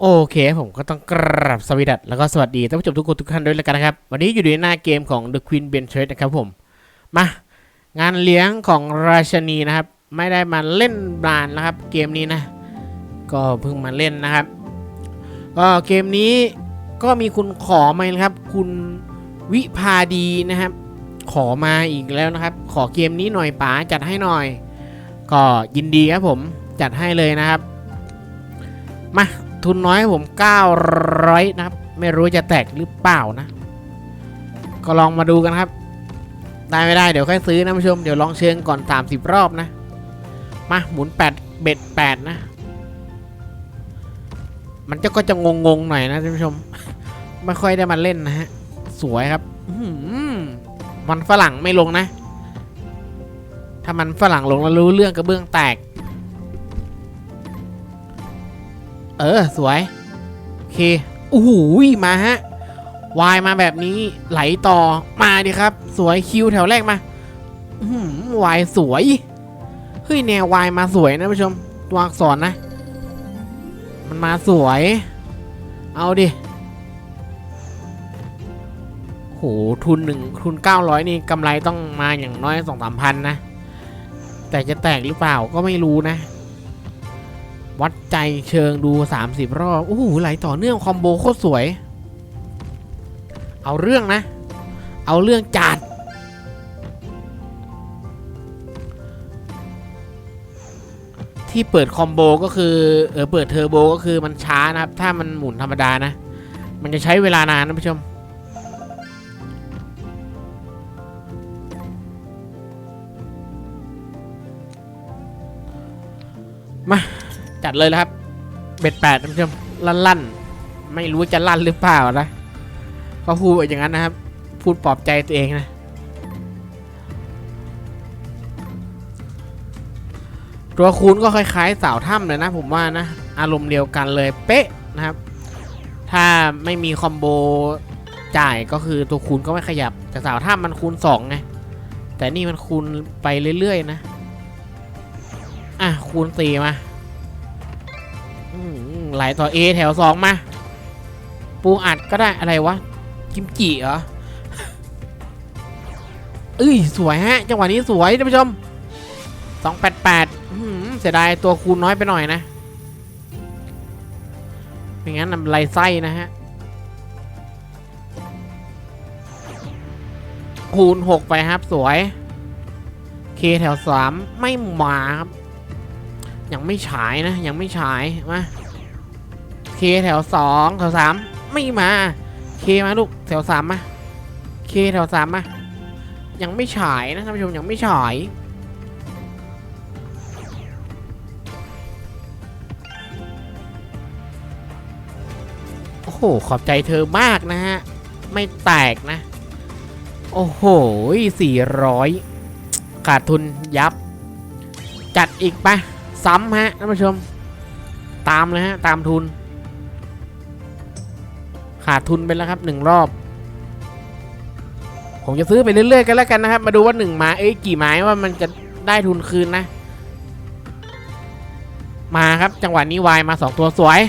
โอเคผมก็ต้องกราบสวัสดีแล้วก็สวัสดีท่านผู้ชมทุกคนทุกท่านด้วยแล้วกันนะครับ วันนี้อยู่ในหน้าเกมของ The Queen b e n t r a d e นะครับผม มางานเลี้ยงของราชนีนะครับ ไม่ได้มาเล่นนานนะครับ เกมนี้นะ ก็เพิ่งมาเล่นนะครับก็เกมนี้ก็มีคุณขอมานะครับ คุณวิภาดีนะครับ ขอมาอีกแล้วนะครับ ขอเกมนี้หน่อยป๋าจัดให้หน่อย ก็ยินดีครับผมจัดให้เลยนะครับมา ทุนน้อยให้ผม 900 นะครับ ไม่รู้จะแตกหรือเปล่านะ ก็ลองมาดูกันครับ ได้ไม่ได้เดี๋ยวค่อยซื้อนะผู้ชม เดี๋ยวลองเชิงก่อน 30 รอบนะ มาหมุน 8 เบ็ด 8 นะ มันจะก็จะงงๆหน่อยนะท่านผู้ชม ไม่ค่อยได้มาเล่นนะฮะ สวยครับมันฝรั่งไม่ลงนะ ถ้ามันฝรั่งลงแล้วรู้เรื่องกระเบื้องแตก เออสวย โอเคโอ้โหมาฮะวายมาแบบนี้ไหลต่อมาดิครับ สวยคิวแถวแรกมาหือวายสวย เฮ้ยแนววายมาสวยนะผู้ชม ตัวอักษรนะ มันมาสวย เอาดิโหทุนหนึ่งทุน900นี่กำไรต้องมาอย่างน้อยสองสามพันนะ แต่จะแตกหรือเปล่าก็ไม่รู้นะ วัดใจเชิงดู 30 รอบโอ้โหไหลต่อเนื่องคอมโบโคตรสวย เอาเรื่องนะ เอาเรื่องจัดที่เปิดคอมโบก็คือเออเปิดเทอร์โบก็คือมันช้านะครับ ถ้ามันหมุนธรรมดานะ มันจะใช้เวลานานนะผู้ชมมา จัดเลยนะครับ เบ็ดแปดท่านผู้ชมลั่นลั่นๆไม่รู้จะลั่นหรือเปล่านะก็พูดอย่างนั้นนะครับ พูดปลอบใจตัวเองนะตัวคูณก็คล้ายๆสาวถ้ำเลยนะ ผมว่านะ อารมณ์เดียวกันเลยเป๊ะนะครับ ถ้าไม่มีคอมโบจ่ายก็คือตัวคูณก็ไม่ขยับ แต่สาวถ้ำมันคูณ2ไงแต่นี่มันคูณไปเรื่อยๆนะ อะคูณสี่มา ไหลต่อ A แถวสองมา ปูอัดก็ได้อะไรวะ กิมจิเหรอเอ้ย สวยฮะ จังหวะนี้สวยท่านผู้ชม 288อื้อหือเสียดายตัวคูณน้อยไปหน่อยนะไม่งั้นนำไรไส้นะฮะ คูณ 6 ไปครับสวย เคแถว 3 ไม่มาครับ ยังไม่ฉายนะ ยังไม่ฉาย มา แถวสองแถวสามไม่มา เคมาลูกแถวสามมา เคแถวสามมา ยังไม่ฉายนะท่านผู้ชมยังไม่ฉายโอ้โห ขอบใจเธอมากนะฮะ ไม่แตกนะ โอ้โหสี่ร้อยขาดทุนยับ จัดอีกปะซ้ำฮะท่านผู้ชม ตามเลยฮะ ตามทุน ขาดทุนไปแล้วครับหนึ่งรอบ ผมจะซื้อไปเรื่อยๆกันแล้วกันนะครับ มาดูว่าหนึ่งไม้เอ้ยกี่ไม้ว่ามันจะได้ทุนคืนนะ มาครับจังหวะนี้วายมาสองตัวสวย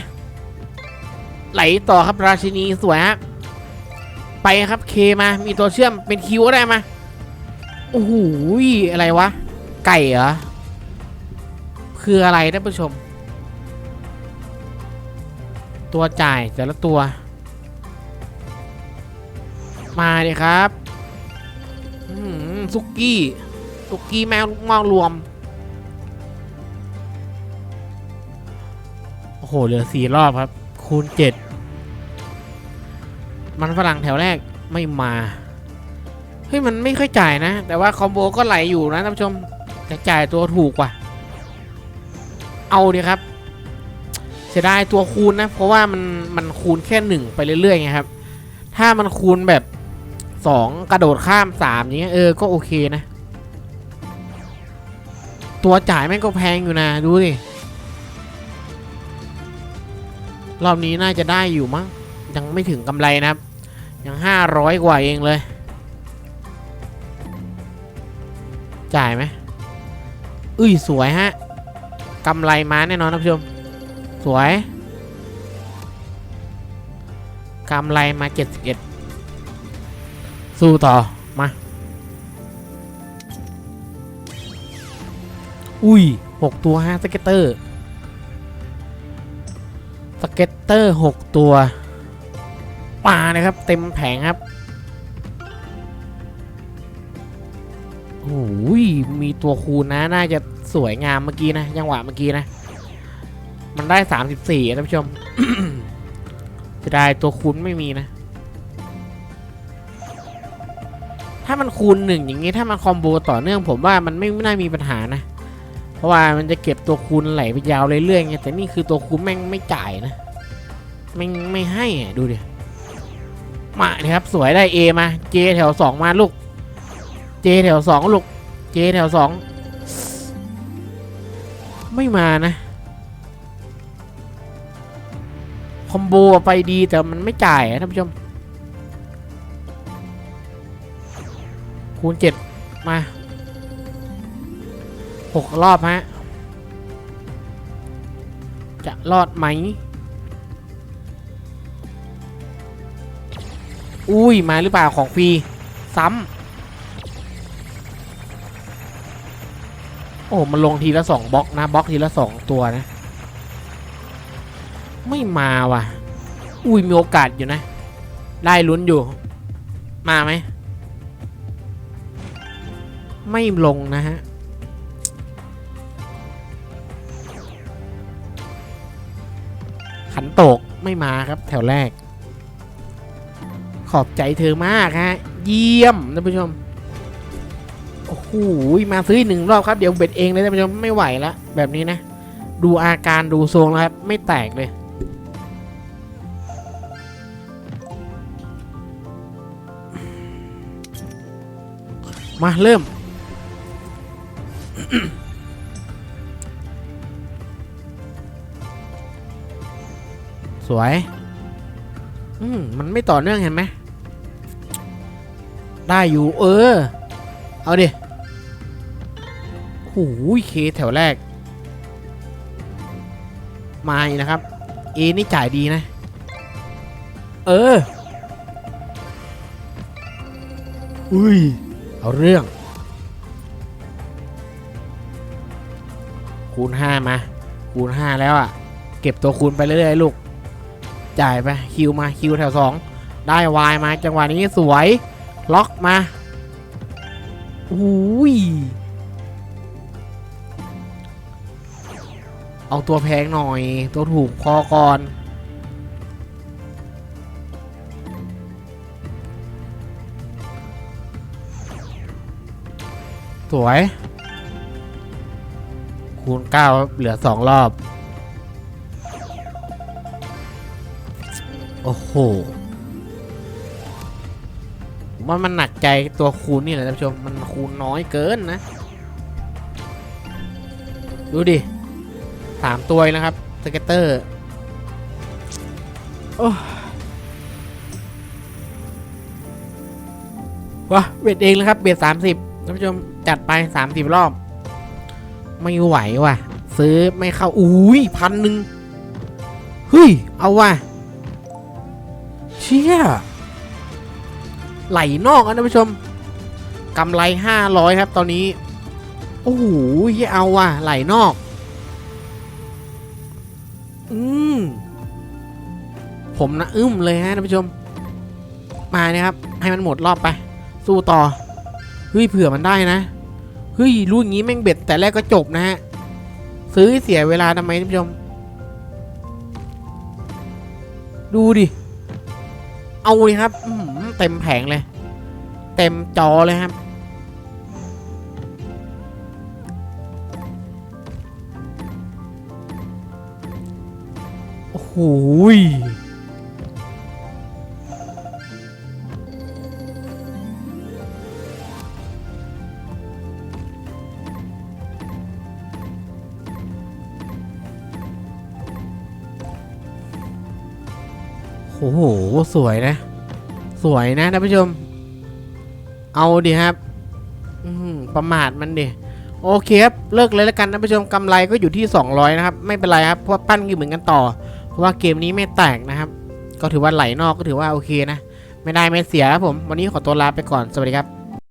ไหลต่อครับราชินีสวยฮะไปครับเคมามีตัวเชื่อมเป็นคิวก็ได้มาโอ้โหอะไรวะ ไก่เหรอคืออะไรท่านผู้ชม ตัวจ่ายแต่ละตัว มาเลยครับซุกี้ซุกี้แมวมองรวม โอ้โห เหลือสี่รอบครับ คูณเจ็ดมันฝรั่งแถวแรกไม่มา เฮ้ย มันไม่ค่อยจ่ายนะ แต่ว่าคอมโบก็ไหลอยู่นะท่านผู้ชมแต่จ่ายตัวถูกกว่า เอาดีครับเสียดายตัวคูณนะ เพราะว่ามันมันคูณแค่หนึ่งไปเรื่อยๆไงครับ ถ้ามันคูณแบบ สองกระโดดข้ามสามอย่างเงี้ยเออ ก็โอเคนะ ตัวจ่ายแม่งก็แพงอยู่นะ ดูสิรอบนี้น่าจะได้อยู่มั้ง ยังไม่ถึงกำไรนะครับ ยังห้าร้อยกว่าเองเลย จ่ายไหมอุ้ย สวยฮะกำไรมาแน่นอนท่านผู้ชม สวยกำไรมาเจ็ด สู้ต่อ มา อุ้ยหกตัวฮะสเก็ตเตอร์สเก็ตเตอร์หกตัวป่านะครับ เต็มแผงครับโอ้ยมีตัวคูณนะ น่าจะสวยงามเมื่อกี้นะยังหวะเมื่อกี้นะ มันได้สามสิบสี่ท่านผู้ชมจะได้ตัวคูณไม่มีนะ ถ้ามันคูณหนึ่งอย่างนี้ถ้ามันคอมโบต่อเนื่องผมว่ามันไม่ไม่น่ามีปัญหานะ เพราะว่ามันจะเก็บตัวคูณไหลไปยาวเรื่อยๆไงแต่นี่คือตัวคูณแม่งไม่จ่ายนะแม่ไม่ให้อะดูดิมาเลยครับสวยได้ A มา J แถวสองมาลูก J แถวสองลูก J แถวสองไม่มานะ คอมโบไปดีแต่มันไม่จ่ายอะท่านผู้ชม คูณเจ็ดมาหกรอบฮะ จะรอดไหม อุ้ย มาหรือเปล่าของฟรีซ้ำ โอ้มันลงทีละสองบล็อกนะบล็อกทีละสองตัวนะ ไม่มาว่ะ อุ้ย มีโอกาสอยู่นะ ได้ลุ้นอยู่ มาไหม ไม่ลงนะฮะ ขันโตกไม่มาครับแถวแรก ขอบใจเธอมากฮะ เยี่ยมท่านผู้ชม โอ้โห มาซื้อหนึ่งรอบครับ เดี๋ยวเบ็ดเองเลยท่านผู้ชมไม่ไหวแล้วแบบนี้นะ ดูอาการดูทรงแล้วครับ ไม่แตกเลยมาเริ่ม สวย อืมมันไม่ต่อเนื่องเห็นไหม ได้อยู่เออ เอาดิหูยเคแถวแรก มาอีกนะครับ เอนี่จ่ายดีนะ เออ อุ้ย เอาเรื่อง คูณห้ามา คูณห้าแล้วอะ เก็บตัวคูณไปเรื่อยๆลูก จ่ายไปคิวมาคิวแถวสองได้วายมาจังหวะนี้สวย ล็อกมาอุ้ยเอาตัวแพงหน่อย ตัวถูกพอก่อนสวย คูณ9เหลือ2รอบ โอ้โหมว่ามันหนักใจตัวคูณนี่แหละท่านผู้ชม มันคูณน้อยเกินนะ ดูดิสามตัวแล้วครับสเก็ตเตอร์โอ้วะเบ็ดเองแล้วครับ เบ็ดสามสิบท่านผู้ชมจัดไปสามสิบรอบ ไม่ไหวว่ะ ซื้อไม่เข้า อุ้ยพันหนึ่งเฮ้ย เอาว่ะ เชี่ย ไหลนอกนะท่านผู้ชมกำไรห้าร้อยครับตอนนี้ โอ้โหเหี้ยเอาว่ะ ไหลนอก อืมผมนะอึ้มเลยฮะท่านผู้ชม มาเนี่ยครับ ให้มันหมดรอบไป สู้ต่อ เฮ้ยเผื่อมันได้นะ เฮ้ยรู้อย่างนี้แม่งเบ็ดแต่แรกก็จบนะฮะ ซื้อเสียเวลาทำไมท่านผู้ชม ดูดิ เอาเลยครับอื้อหือเต็มแผงเลย เต็มจอเลยครับ โอ้โห อ้โห สวยนะ สวยนะท่านผู้ชม เอาดิครับประมาทมันดิโอเคครับ เลิกเลยแล้วกันท่านผู้ชมกำไรก็อยู่ที่ 200 นะครับ ไม่เป็นไรครับ เพราะปั้นกันเหมือนกันต่อ เพราะว่าเกมนี้ไม่แตกนะครับ ก็ถือว่าไหลนอกก็ถือว่าโอเคนะ ไม่ได้ไม่เสียครับผม วันนี้ขอตัวลาไปก่อน สวัสดีครับ